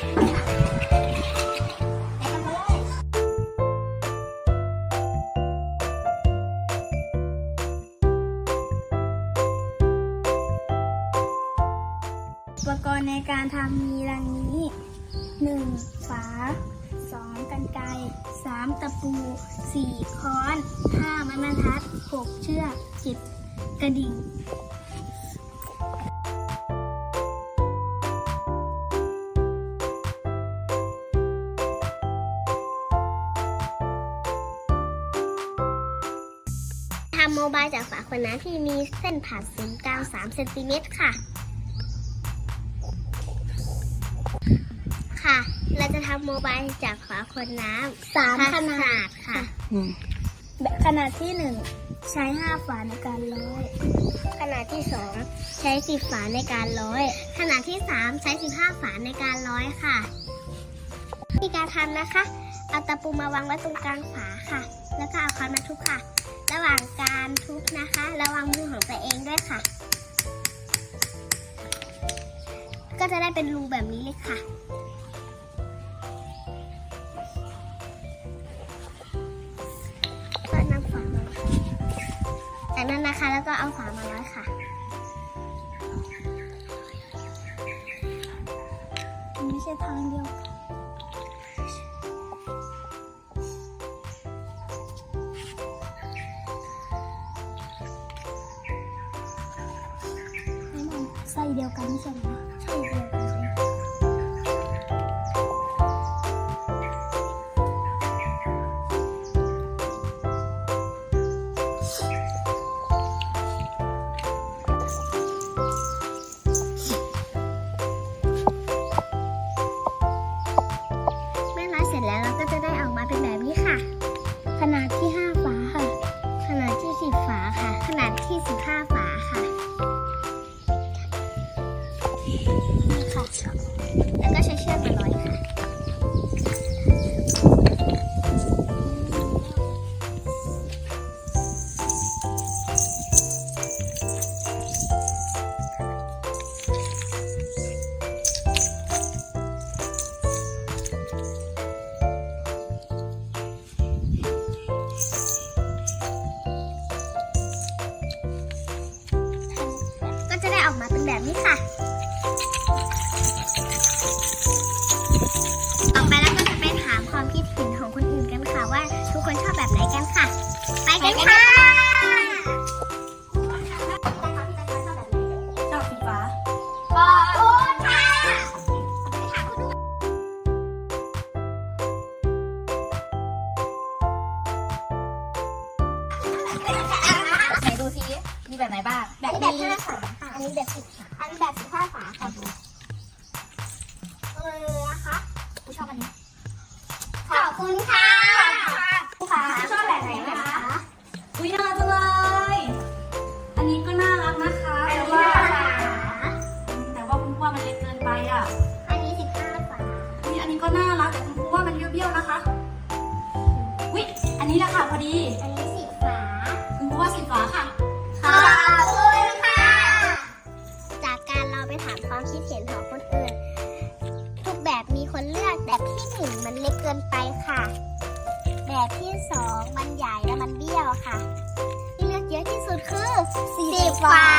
อุปกรณ์ในการทำมีดังนี้ 1. ฝา 2. กันไกร 3. ตะปู 4. ค้อน 5. ไม้บรรทัด 6. เชือก 7. กระดิ่ง ทำโมบายจากฝาขวดน้ำที่มีเส้นผ่านศูนย์กลาง 3 เซนติเมตรค่ะ ค่ะ เราจะทำโมบายจากฝาขวดน้ำสามขขนานาดดค่ะ แบบขนาดที่1ใช้5ฝาในการร้อย ขนาดที่2ใช้10ฝาในการร้อย ขนาดที่3ใช้15ฝาในการร้อยค่ะวิธีการทำนะคะ เอาตะปูมาวางไว้ตรงกลางฝาค่ะ แล้วก็เอาค้อนมาทุบค่ะ ระหว่างการทุบนะคะ ระวังมือของตัวเองด้วยค่ะ ก็จะได้เป็นรูแบบนี้เลยค่ะก็นำฝามาจากนั้นนะคะแล้วก็เอาฝามาร้อยค่ะไม่ใช่ทางเดียว ไส้เดียวกันใช่ไหมใช่เดียวกัน นี่ค่ะ แล้วก็ใช้เชือกมาร้อยค่ะ ก็จะได้ออกมาเป็นแบบนี้ค่ะ ต่อไปเราก็จะไปถามความคิดเห็นของคนอื่นกันค่ะว่าทุกคนชอบแบบไหนกันค่ะ ไปกันค่ะชอบสีฟ้าขอบคุณค่ะไหนดูซิมีแบบไหนบ้าง แบบแบบห้าฝาค่ะอันนี้แบบสิบฝาอันนี้แบบสิบห้าฝาค่ะ เออนะคะผู้ชอบอันนี้ ขอบคุณค่ะค่ะชอบแบบไหนคะอุ้ยน่ารักจังเลย อันนี้ก็น่ารักนะคะอันแต่นี้ว่าห้าฝาแต่ว่าคุณครูว่ามันเล็กเกินไปอะอันนี้สิบห้าฝาอุ้ยอันนี้ก็น่ารักแต่คุณครูว่ามันเบี้ยวๆนะคะอุ้ยอันนี้แหละค่ะพอดีอันนี้สิบฝาคุณครูว่าสีฟ้าค่ะ ขอบคุณค่ะ จากการเราไปถามความคิดเห็นของ แบบที่หนึ่งมันเล็กเกินไปค่ะ แบบที่สองมันใหญ่และมันเบี้ยวค่ะที่เลือกเยอะที่สุดคือสิบฝา